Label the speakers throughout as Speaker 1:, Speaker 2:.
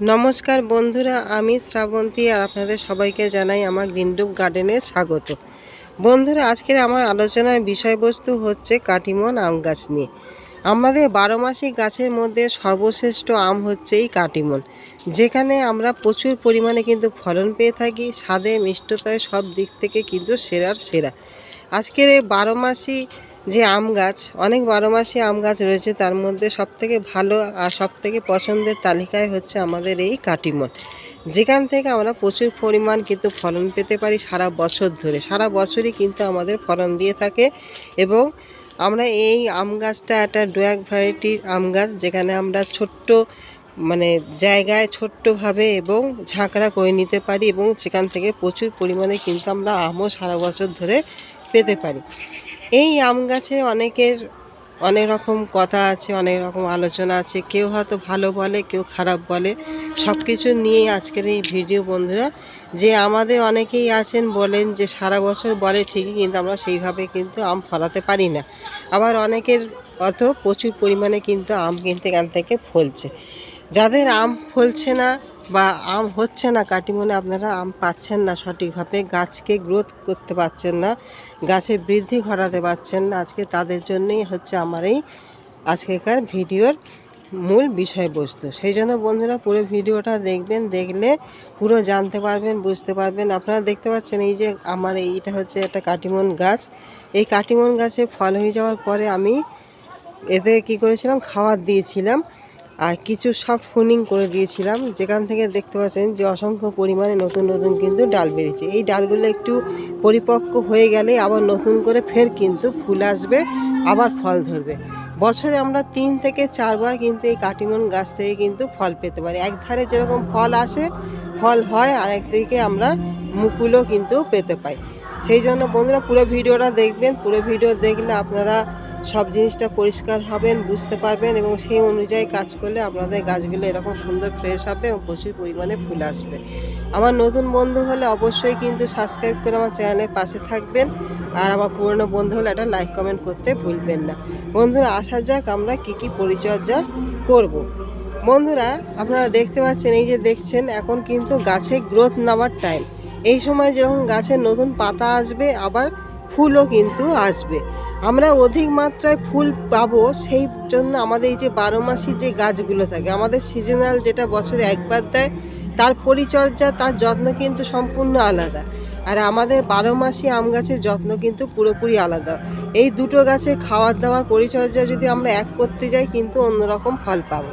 Speaker 1: নমস্কার বন্ধুরা, আমি শ্রাবন্তী আর আপনাদের সবাইকে জানাই আমার গ্রিনডুপ গার্ডেনে স্বাগত। বন্ধুরা, আজকের আমার আলোচনার বিষয়বস্তু হচ্ছে কাটিমন আম গাছ নিয়ে। আমাদের বারো মাসি গাছের মধ্যে সর্বশ্রেষ্ঠ আম হচ্ছে এই কাটিমন, যেখানে আমরা প্রচুর পরিমাণে কিন্তু ফলন পেয়ে থাকি, স্বাদে, মিষ্টতায় সব দিক থেকে কিন্তু সেরার সেরা। আজকের এই বারো মাসি যে আম গাছ, অনেক বারো মাসি আম গাছ রয়েছে, তার মধ্যে সবথেকে ভালো আর সবথেকে পছন্দের তালিকায় হচ্ছে আমাদের এই কাটিমন যেখান থেকে আমরা প্রচুর পরিমাণ কিন্তু ফলন পেতে পারি সারা বছর ধরে। সারা বছরই কিন্তু আমাদের ফলন দিয়ে থাকে এবং আমরা এই আম গাছটা একটা ডোয়াক ভ্যারাইটির আম গাছ, যেখানে আমরা ছোট্ট মানে জায়গায় ছোট্টভাবে এবং ঝাঁকড়া করে নিতে পারি এবং সেখান থেকে প্রচুর পরিমাণে কিন্তু আমরা আমও সারা বছর ধরে পেতে পারি। এই আম গাছে অনেকের অনেক রকম কথা আছে, অনেক রকম আলোচনা আছে। কেউ হয়তো ভালো বলে, কেউ খারাপ বলে। সব কিছু নিয়ে আজকের এই ভিডিও বন্ধুরা। যে আমাদের অনেকেই আছেন বলেন যে সারা বছর বলে ঠিকই, কিন্তু আমরা সেইভাবে কিন্তু আম ফলাতে পারি না। আবার অনেকের অত প্রচুর পরিমাণে কিন্তু আম কিনতে এখান থেকে ফলছে। যাদের আম ফলছে না বা আম হচ্ছে না, কাটিমনে আপনারা আম পাচ্ছেন না সঠিকভাবে, গাছকে গ্রোথ করতে পারছেন না, গাছের বৃদ্ধি ঘটাতে পারছেন না। আজকে তাদের জন্যই হচ্ছে আমার এই আজকেকার ভিডিওর মূল বিষয়বস্তু। সেই জন্য বন্ধুরা পুরো ভিডিওটা দেখবেন, দেখলে পুরো জানতে পারবেন, বুঝতে পারবেন। আপনারা দেখতে পাচ্ছেন এই যে আমার এইটা হচ্ছে একটা কাটিমন গাছ। এই কাটিমন গাছে ফল হয়ে যাওয়ার পরে আমি এতে কি করেছিলাম? খাবার দিয়েছিলাম। আর কিছু সব ফুনিং করে দিয়েছিলাম। যেখান থেকে দেখতে পাচ্ছেন যে অসংখ্য পরিমাণে নতুন নতুন কিন্তু ডাল বেরিয়েছে। এই ডালগুলো একটু পরিপক্ক হয়ে গেলে আবার নতুন করে ফের কিন্তু ফুল আসবে, আবার ফল ধরবে। বছরে আমরা তিন থেকে চারবার কিন্তু এই কাটিমন গাছ থেকে কিন্তু ফল পেতে পারি। এক ধারে যেরকম ফল আসে, ফল হয়, আর একদিকে আমরা মুকুলও কিন্তু পেতে পাই। সেই জন্য বন্ধুরা পুরো ভিডিওটা দেখবেন। পুরো ভিডিও দেখলে আপনারা সব জিনিসটা পরিষ্কার হবেন, বুঝতে পারবেন এবং সেই অনুযায়ী কাজ করলে আপনাদের গাছগুলো এরকম সুন্দর ফ্রেশ হবে এবং প্রচুর পরিমাণে ফুল আসবে। আমার নতুন বন্ধু হলে অবশ্যই কিন্তু সাবস্ক্রাইব করে আমার চ্যানেলের পাশে থাকবেন আর আমার পুরনো বন্ধু হলে একটা লাইক কমেন্ট করতে ভুলবেন না। বন্ধুরা, আসা যাক আমরা কী কী পরিচর্যা করব। বন্ধুরা, আপনারা দেখতে পাচ্ছেন, এই যে দেখছেন, এখন কিন্তু গাছে গ্রোথ নেওয়ার টাইম এই সময় যখন গাছের নতুন পাতা আসবে, আবার ফুলও কিন্তু আসবে। আমরা অধিক মাত্রায় ফুল পাবো সেই জন্য আমাদের এই যে বারো মাসি যে গাছগুলো থাকে, আমাদের সিজনাল যেটা বছরে একবার দেয়, তার পরিচর্যা, তার যত্ন কিন্তু সম্পূর্ণ আলাদা। আর আমাদের বারো মাসি আম গাছের যত্ন কিন্তু পুরোপুরি আলাদা। এই দুটো গাছে খাওয়ার দাওয়ার পরিচর্যা যদি আমরা এক করতে যাই, কিন্তু অন্যরকম ফল পাবো।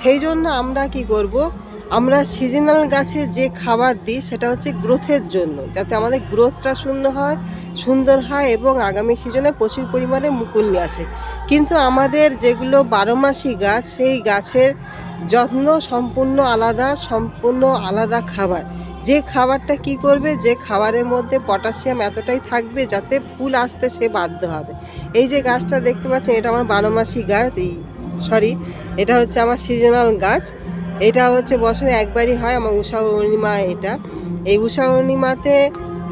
Speaker 1: সেই জন্য আমরা কি করব আমরা সিজনাল গাছে যে খাবার দিই, সেটা হচ্ছে গ্রোথের জন্য, যাতে আমাদের গ্রোথটা শূন্য হয়, সুন্দর হয় এবং আগামী সিজনে প্রচুর পরিমাণে মুকুল নিয়ে আসে। কিন্তু আমাদের যেগুলো বারো মাসি গাছ, সেই গাছের যত্ন সম্পূর্ণ আলাদা সম্পূর্ণ আলাদা খাবার। যে খাবারটা কি করবে? যে খাবারের মধ্যে পটাশিয়াম এতটাই থাকবে যাতে ফুল আসতে সে বাধ্য হবে। এই যে গাছটা দেখতে পাচ্ছেন, এটা আমার বারো মাসি গাছ, এই সরি এটা হচ্ছে আমার সিজনাল গাছ। এটা হচ্ছে বছরে একবারই হয়, আমার উষা পূর্ণিমা এটা। এই উষা পূর্ণিমাতে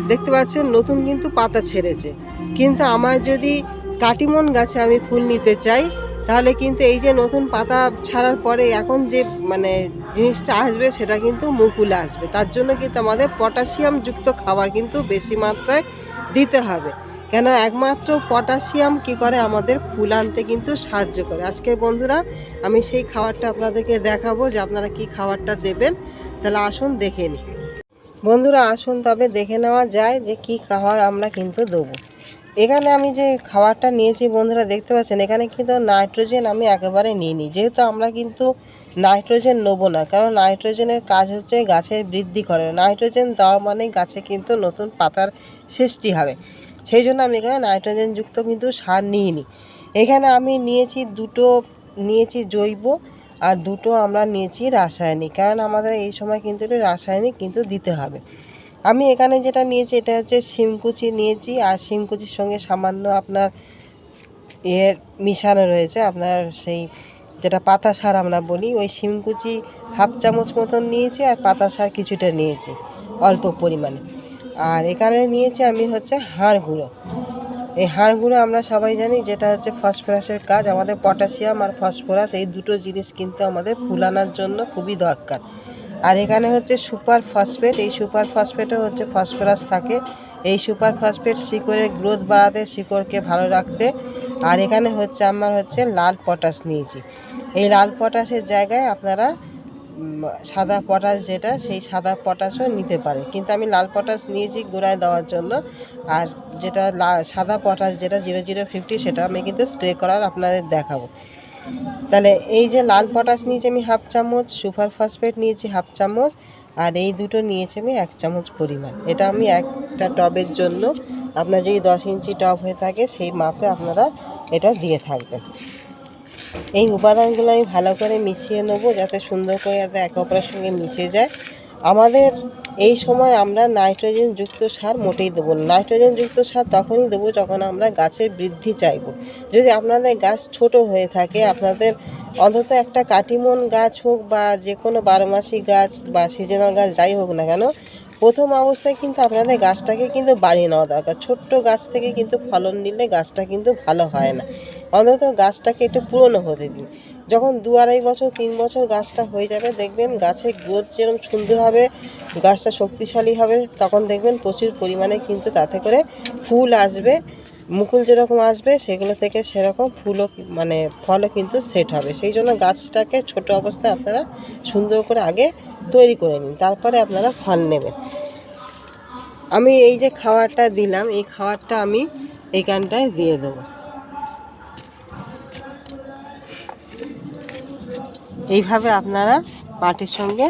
Speaker 1: দেখতে পাচ্ছেন নতুন কিন্তু পাতা ছেড়েছে। কিন্তু আমার যদি কাটিমন গাছে আমি ফুল নিতে চাই, তাহলে কিন্তু এই যে নতুন পাতা ছাড়ার পরে এখন যে মানে জিনিসটা আসবে, সেটা কিন্তু মুকুল আসবে। তার জন্য কিন্তু আমাদের পটাশিয়াম যুক্ত খাবার কিন্তু বেশি মাত্রায় দিতে হবে। কেন একমাত্র পটাশিয়াম কি করে আমাদের ফুল আনতে কিন্তু সাহায্য করে? আজকে বন্ধুরা, আমি সেই খাবারটা আপনাদেরকে দেখাবো যে আপনারা কি খাবারটা দেবেন। তাহলে আসুন দেখে নিই। বন্ধুরা, আসুন তবে দেখে নেওয়া যায় যে কি খাবার আমরা কিন্তু দেবো। এখানে আমি যে খাবারটা নিয়েছি বন্ধুরা, দেখতে পাচ্ছেন, এখানে কিন্তু নাইট্রোজেন আমি একেবারে নিইনি যেহেতু আমরা কিন্তু নাইট্রোজেন নেব না, কারণ নাইট্রোজেনের কাজ হচ্ছে গাছের বৃদ্ধি করে। নাইট্রোজেন দেওয়া মানে গাছে কিন্তু নতুন পাতার সৃষ্টি হবে। সেই জন্য আমি এখানে নাইট্রোজেনযুক্ত কিন্তু সার নিইনি। এখানে আমি নিয়েছি দুটো, নিয়েছি জৈব আর দুটো আমরা নিয়েছি রাসায়নিক। কারণ আমাদের এই সময় কিন্তু একটু রাসায়নিক কিন্তু দিতে হবে। আমি এখানে যেটা নিয়েছি এটা হচ্ছে শিমকুচি নিয়েছি আর শিমকুচির সঙ্গে সামান্য আপনার এর মিশানো রয়েছে। আপনার সেই যেটা পাতা সার আমরা বলি, ওই শিমকুচি হাফ চামচ মতন নিয়েছি আর পাতা সার কিছুটা নিয়েছি অল্প পরিমাণে। আর এখানে নিয়েছি আমি হচ্ছে হাড় গুঁড়ো। এই হাড়গুলো আমরা সবাই জানি যেটা হচ্ছে ফসফরাসের কাজ, আমাদের পটাশিয়াম আর ফসফরাস এই দুটো জিনিস কিন্তু আমাদের ফুলানোর জন্য খুবই দরকার। আর এখানে হচ্ছে সুপার ফসফেট, এই সুপার ফসফেটও হচ্ছে ফসফরাস থাকে। এই সুপার ফসফেট শিকড়ের গ্রোথ বাড়াতে, শিকড়কে ভালো রাখতে। আর এখানে হচ্ছে আমার হচ্ছে লাল পটাশ নিয়েছি। এই লাল পটাশের জায়গায় আপনারা সাদা পটাশ যেটা, সেই সাদা পটাশও নিতে পারে। কিন্তু আমি লাল পটাশ নিয়েছি গোড়ায় দেওয়ার জন্য। আর যেটা সাদা পটাশ যেটা জিরো জিরো ফিফটি, সেটা আমি কিন্তু স্প্রে করার আপনাদের দেখাবো। তাহলে এই যে লাল পটাশ নিয়েছি আমি হাফ চামচ, সুপার ফসফেট নিয়েছি হাফ চামচ, আর এই দুটো নিয়েছি আমি এক চামচ পরিমাণ। এটা আমি একটা টবের জন্য, আপনার যদি দশ ইঞ্চি টব হয়ে থাকে, সেই মাপে আপনারা এটা দিয়ে থাকবেন। এই উপাদানগুলো আমি ভালো করে মিশিয়ে নেব যাতে সুন্দর করে যাতে একে অপরের সঙ্গে মিশে যায়। আমাদের এই সময় আমরা নাইট্রোজেন যুক্ত সার মোটেই দেবো না। নাইট্রোজেন যুক্ত সার তখনই দেবো যখন আমরা গাছের বৃদ্ধি চাইব। যদি আপনাদের গাছ ছোট হয়ে থাকে, আপনাদের অন্তত একটা কাটিমন গাছ হোক বা যে কোনো বারোমাসি গাছ বা সিজনাল গাছ যাই হোক না কেন প্রথম অবস্থায় কিন্তু আপনাদের গাছটাকে কিন্তু বাড়িয়ে নেওয়া দরকার। ছোট্ট গাছ থেকে কিন্তু ফলন নিলে গাছটা কিন্তু ভালো হয় না। অন্তত গাছটাকে একটু পুরনো হতে দিন। যখন দু আড়াই বছর, তিন বছর গাছটা হয়ে যাবে, দেখবেন গাছের গ্রোথ যেরকম সুন্দর হবে, গাছটা শক্তিশালী হবে, তখন দেখবেন প্রচুর পরিমাণে কিন্তু তাতে করে ফুল আসবে। মুকুল যেরকম আসবে, সেগুলো থেকে সেরকম ফুলও মানে ফলও কিন্তু সেট হবে। সেই জন্য গাছটাকে ছোট অবস্থায় আপনারা সুন্দর করে আগে তৈরি করে নিন, তারপরে আপনারা ফল নেবেন। আমি এই যে খাবারটা দিলাম, এই খাবারটা আমি এইখানটায় দিয়ে দেবো। এইভাবে আপনারা মাটির সঙ্গে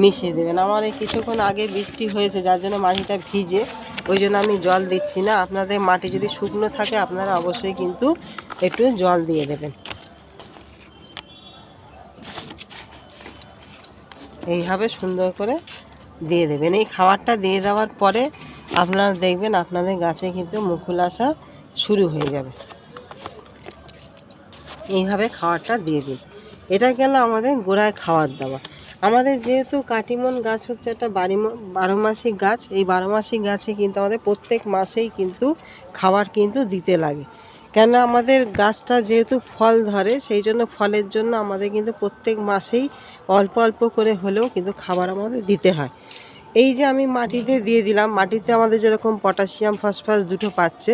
Speaker 1: মিশিয়ে দেবেন। আমার এই কিছুক্ষণ আগে বৃষ্টি হয়েছে, যার জন্য মাটিটা ভিজে ওই জন্য আমি জল দিচ্ছি না। আপনাদের মাটি যদি শুকনো থাকে, আপনারা অবশ্যই কিন্তু একটু জল দিয়ে দেবেন। এইভাবে সুন্দর করে দিয়ে দেবেন। এই খাবারটা দিয়ে দেওয়ার পরে আপনারা দেখবেন, আপনাদের গাছে কিন্তু মুকুল আসা শুরু হয়ে যাবে। এইভাবে খাবারটা দিয়ে দিন। এটা গেল আমাদের গোড়ায় খাওয়ার দাওয়া। আমাদের যেহেতু কাটিমন গাছ হচ্ছে একটা বাড়ি বারো মাসি গাছ, এই বারো মাসি গাছে কিন্তু আমাদের প্রত্যেক মাসেই কিন্তু খাবার কিন্তু দিতে লাগে। কেন আমাদের গাছটা যেহেতু ফল ধরে, সেই জন্য ফলের জন্য আমাদের কিন্তু প্রত্যেক মাসেই অল্প অল্প করে হলেও কিন্তু খাবার আমাদের দিতে হয়। এই যে আমি মাটিতে দিয়ে দিলাম, মাটিতে আমাদের যেরকম পটাশিয়াম ফসফরাস দুটো পাচ্ছে,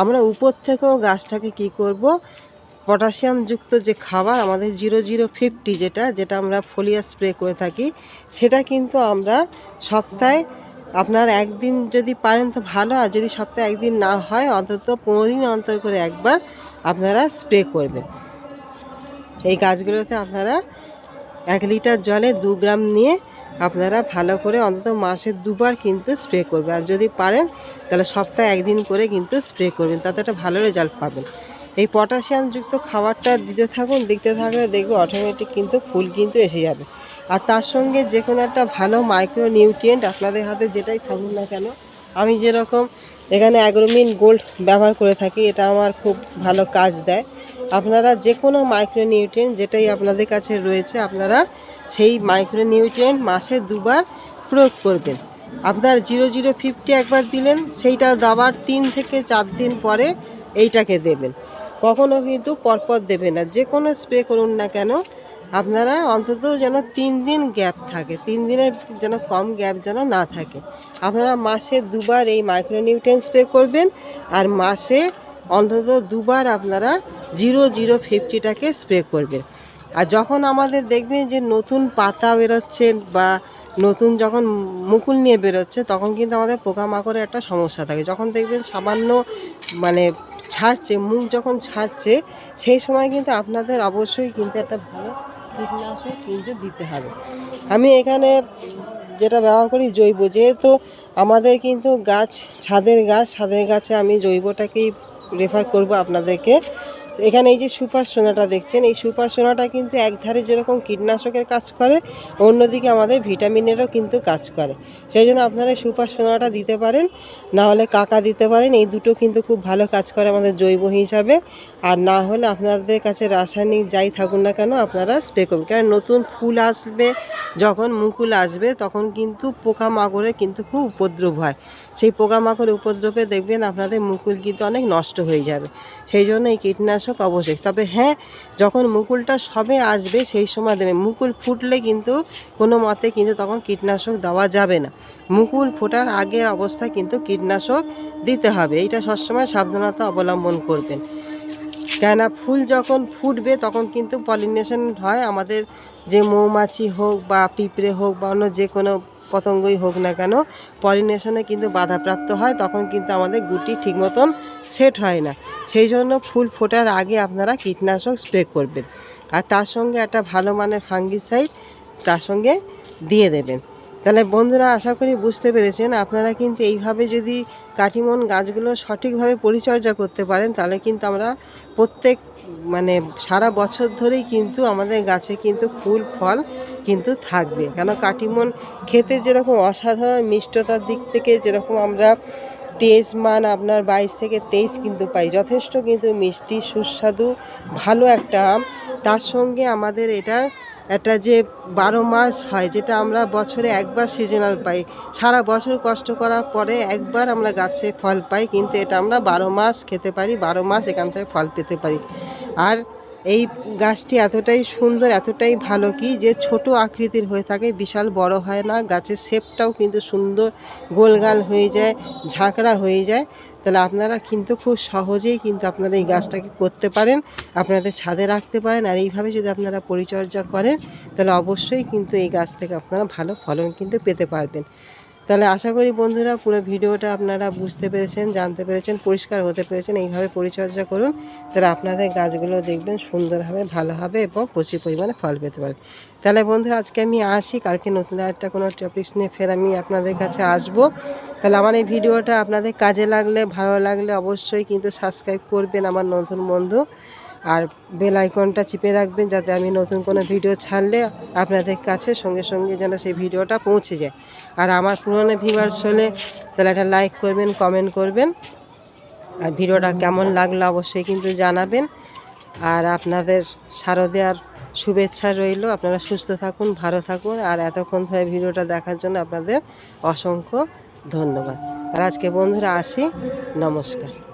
Speaker 1: আমরা উপর থেকেও গাছটাকে কি করব? পটাশিয়াম যুক্ত যে খাবার, আমাদের জিরো জিরো ফিফটি যেটা যেটা আমরা ফোলিয়া স্প্রে করে থাকি, সেটা কিন্তু আমরা সপ্তাহে আপনার একদিন যদি পারেন তো ভালো, আর যদি সপ্তাহে একদিন না হয়, অন্তত পনেরো দিন অন্তর করে একবার আপনারা স্প্রে করবেন। এই গাছগুলোতে আপনারা এক লিটার জলে দু গ্রাম নিয়ে আপনারা ভালো করে অন্তত মাসে দুবার কিন্তু স্প্রে করবেন। আর যদি পারেন, তাহলে সপ্তাহে একদিন করে কিন্তু স্প্রে করবেন, তাতে একটা ভালো রেজাল্ট পাবেন। এই পটাশিয়ামযুক্ত খাবারটা দিতে থাকুন দিতে থাকলে দেখবে অটোমেটিক কিন্তু ফুল কিন্তু এসে যাবে। আর তার সঙ্গে যে কোনো একটা ভালো মাইক্রো নিউট্রিয়েন্ট আপনাদের হাতে যেটাই থাকুন না কেন, আমি যেরকম এখানে অ্যাগ্রোমিন গোল্ড ব্যবহার করে থাকি, এটা আমার খুব ভালো কাজ দেয়। আপনারা যে কোনো মাইক্রো নিউট্রিয়েন্ট যেটাই আপনাদের কাছে রয়েছে, আপনারা সেই মাইক্রো নিউট্রিয়েন্ট মাসে দুবার প্রয়োগ করবেন। আপনার জিরো জিরো ফিফটি একবার দিলেন, সেইটা দাবার তিন থেকে চার দিন পরে এইটাকে দেবেন। কখনো কিন্তু পরপর দেবেন না। যে কোনো স্প্রে করুন না কেন, আপনারা অন্তত যেন তিন দিন গ্যাপ থাকে, তিন দিনের যেন কম গ্যাপ যেন না থাকে। আপনারা মাসে দুবার এই মাইক্রোনিউট্রিয়েন্ট স্প্রে করবেন আর মাসে অন্তত দুবার আপনারা জিরো জিরো ফিফটিটাকে স্প্রে করবেন। আর যখন আমাদের দেখবেন যে নতুন পাতা বেরোচ্ছে বা নতুন যখন মুকুল নিয়ে বেরোচ্ছে, তখন কিন্তু আমাদের পোকামাকড়ের একটা সমস্যা থাকে। যখন দেখবেন সামান্য মানে ছাড়ছে, মুখ যখন ছাড়ছে, সেই সময় কিন্তু আপনাদের অবশ্যই কিন্তু একটা ভালো কীটনাশক কিন্তু দিতে হবে। আমি এখানে যেটা ব্যবহার করি জৈব, যেহেতু আমাদের কিন্তু গাছ, ছাদের গাছ, ছাদের গাছে আমি জৈবটাকেই রেফার করব আপনাদেরকে। এখানে এই যে সুপার সোনাটা দেখছেন, এই সুপার সোনাটা কিন্তু একধারে যেরকম কীটনাশকের কাজ করে, অন্যদিকে আমাদের ভিটামিনেরও কিন্তু কাজ করে। সেই জন্য আপনারা সুপার সোনাটা দিতে পারেন, না হলে কাকা দিতে পারেন, এই দুটো কিন্তু খুব ভালো কাজ করে আমাদের জৈব হিসাবে। আর না হলে আপনাদের কাছে রাসায়নিক যাই থাকুন না কেন, আপনারা স্প্রে করুন। কারণ নতুন ফুল আসবে, যখন মুকুল আসবে, তখন কিন্তু পোকা পোকামাকড়ে কিন্তু খুব উপদ্রব হয়। সেই পোকামাকড়ের উপদ্রবে দেখবেন আপনাদের মুকুল কিন্তু অনেক নষ্ট হয়ে যাবে। সেই জন্য এই কীটনাশক অবশ্যই। তবে হ্যাঁ যখন মুকুলটা সবে আসবে, সেই সময় দেবে। মুকুল ফুটলে কিন্তু কোনো মতে কিন্তু তখন কীটনাশক দেওয়া যাবে না। মুকুল ফোটার আগের অবস্থা কিন্তু কীটনাশক দিতে হবে। এটা সবসময় সাবধানতা অবলম্বন করবেন। কেননা ফুল যখন ফুটবে, তখন কিন্তু পলিনেশন হয়। আমাদের যে মৌমাছি হোক বা পিঁপড়ে হোক বা অন্য যে কোনো পতঙ্গই হোক না কেন পলিনেশনে কিন্তু বাধাপ্রাপ্ত হয়, তখন কিন্তু আমাদের গুটি ঠিক মতন সেট হয় না। সেই জন্য ফুল ফোটার আগে আপনারা কীটনাশক স্প্রে করবেন। আর তার সঙ্গে একটা ভালো মানের ফাঙ্গিসাইড তার সঙ্গে দিয়ে দেবেন। তাহলে বন্ধুরা আশা করি বুঝতে পেরেছেন। আপনারা কিন্তু এইভাবে যদি কাটিমন গাছগুলো সঠিকভাবে পরিচর্যা করতে পারেন, তাহলে কিন্তু আমরা প্রত্যেক মানে সারা বছর ধরেই কিন্তু আমাদের গাছে কিন্তু ফুল, ফল কিন্তু থাকবে। কেন কাটিমন খেতে যেরকম অসাধারণ মিষ্টতার দিক থেকে যেরকম আমরা তেইশ মান আপনার বাইশ থেকে তেইশ কিন্তু পাই, যথেষ্ট কিন্তু মিষ্টি, সুস্বাদু, ভালো একটা আম। তার সঙ্গে আমাদের এটা একটা যে বারো মাস হয়, যেটা আমরা বছরে একবার সিজনাল পাই। সারা বছর কষ্ট করার পরে একবার আমরা গাছে ফল পাই, কিন্তু এটা আমরা বারো মাস খেতে পারি, বারো মাস এখান থেকে ফল পেতে পারি। আর এই গাছটি এতটাই সুন্দর, এতটাই ভালো কি, যে ছোট আকৃতির হয়ে থাকে, বিশাল বড় হয় না। গাছের শেপটাও কিন্তু সুন্দর, গোলগাল হয়ে যায়, ঝাঁকড়া হয়ে যায়। তাহলে আপনারা কিন্তু খুব সহজেই কিন্তু আপনারা এই গাছটাকে করতে পারেন, আপনাদের ছাদে রাখতে পারেন, আর এইভাবে যদি আপনারা পরিচর্যা করেন, তাহলে অবশ্যই কিন্তু এই গাছ থেকে আপনারা ভালো ফলন কিন্তু পেতে পারবেন। তাহলে আশা করি বন্ধুরা পুরো ভিডিওটা আপনারা বুঝতে পেরেছেন, জানতে পেরেছেন, পরিষ্কার হতে পেরেছেন। এইভাবে পরিচর্যা করুন, তাহলে আপনাদের গাছগুলো দেখবেন সুন্দর হবে, ভালো হবে এবং প্রচুর পরিমাণে ফল পেতে পারেন তাহলে বন্ধুরা আজকে আমি আসি, কালকে নতুন একটা কোনো টপিক্স নিয়ে ফের আমি আপনাদের কাছে আসব। তাহলে আমার এই ভিডিওটা আপনাদের কাজে লাগলে, ভালো লাগলে অবশ্যই কিন্তু সাবস্ক্রাইব করবেন আমার নতুন বন্ধু। আর বেল আইকনটা চিপে রাখবেন যাতে আমি নতুন কোনো ভিডিও ছাড়লে আপনাদের কাছে সঙ্গে সঙ্গে যেন সেই ভিডিওটা পৌঁছে যায়। আর আমার পুরনো ভিউয়ার্স হলে তাহলে একটা লাইক করবেন কমেন্ট করবেন। আর ভিডিওটা কেমন লাগল অবশ্যই কিন্তু জানাবেন। আর আপনাদের শারদীয়ার শুভেচ্ছা রইল। আপনারা সুস্থ থাকুন, ভালো থাকুন। আর এতক্ষণ ধরে ভিডিওটা দেখার জন্য আপনাদের অসংখ্য ধন্যবাদ। আর আজকে বন্ধুরা আসি। নমস্কার।